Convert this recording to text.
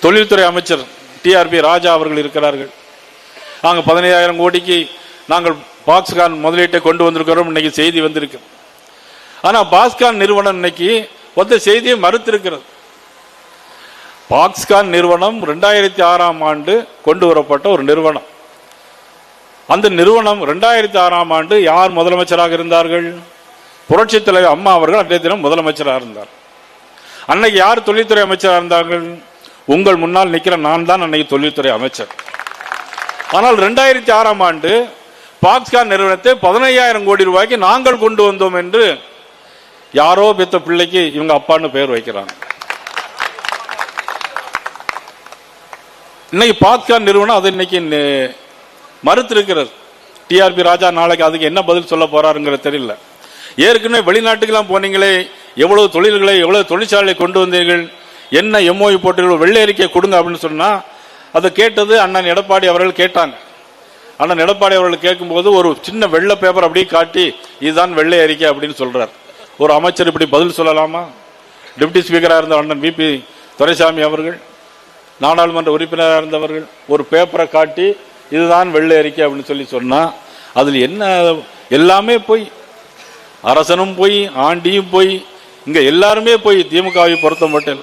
தொழில்துறை அமைச்சர் டிஆர்பி ராஜா அவர்கள் இருக்கிறார்கள். நாங்கள் பதினையாயிரம் கோடிக்கு நாங்கள் பாக்ஸ்கான் முதலீட்டை கொண்டு வந்திருக்கிறோம். இன்னைக்கு செய்தி வந்திருக்கு. ஆனால் பாஸ்கான் நிறுவனம் இன்னைக்கு ஒத்த செய்தியை மறுத்திருக்கிறது. பாக்ஸ்கான் நிறுவனம் ரெண்டாயிரத்தி ஆறாம் ஆண்டு கொண்டு வரப்பட்ட ஒரு நிறுவனம். அந்த நிறுவனம் ரெண்டாயிரத்தி ஆறாம் ஆண்டு யார் முதலமைச்சராக இருந்தார்கள்? புரட்சித் தலைவர் அம்மா அவர்கள் அன்றைய தினம் முதலமைச்சராக இருந்தார். அன்னைக்கு யார் தொழில்துறை அமைச்சராக இருந்தார்கள்? உங்கள் முன்னால் நிற்கிற நான் தான் அன்னைக்கு தொழில்துறை அமைச்சர். ஆனால் ரெண்டாயிரத்தி ஆறாம் ஆண்டு பாக்ஸ்கான் நிறுவனத்தை பதினையாயிரம் கோடி ரூபாய்க்கு நாங்கள் கொண்டு வந்தோம் என்று யாரோ பெத்த பிள்ளைக்கு இவங்க அப்பான்னு பெயர் வைக்கிறாங்க. இன்னைக்கு பாக்ஸ்கான் நிறுவனம் அது இன்னைக்கு மறுத்திருக்கிறது. டிஆர்பி ராஜா நாளைக்கு அதுக்கு என்ன பதில் சொல்ல போறாருங்கிறது தெரியல. ஏற்கனவே வெளிநாட்டுக்கெல்லாம் போனீங்களே எவ்வளவு தொழில்களை எவ்வளவு தொழிற்சாலை கொண்டு வந்தீர்கள் என்ன எம்ஓஇ போட்டு வெள்ளை அறிக்கை கொடுங்க அப்படின்னு சொன்னால் அதை கேட்டது அண்ணன் எடப்பாடி அவர்கள் கேட்டாங்க. அண்ணன் எடப்பாடி அவர்கள் கேட்கும்போது ஒரு சின்ன வெள்ளை பேப்பர் அப்படியே காட்டி இதுதான் வெள்ளை அறிக்கை அப்படின்னு சொல்றார். ஒரு அமைச்சர் இப்படி பதில் சொல்லலாமா? டெப்டி ஸ்பீக்கராக இருந்த அண்ணன் விபி துரைசாமி அவர்கள் நாடாளுமன்ற உறுப்பினராக இருந்தவர்கள் ஒரு பேப்பரை காட்டி இதுதான் வெள்ளை அறிக்கை அப்படின்னு சொல்லி சொன்னால் அதில் என்ன எல்லாமே போய் அரசனும் போய் ஆண்டியும் போய் இங்கே எல்லாருமே போய் திமுகவை பொறுத்த மட்டும்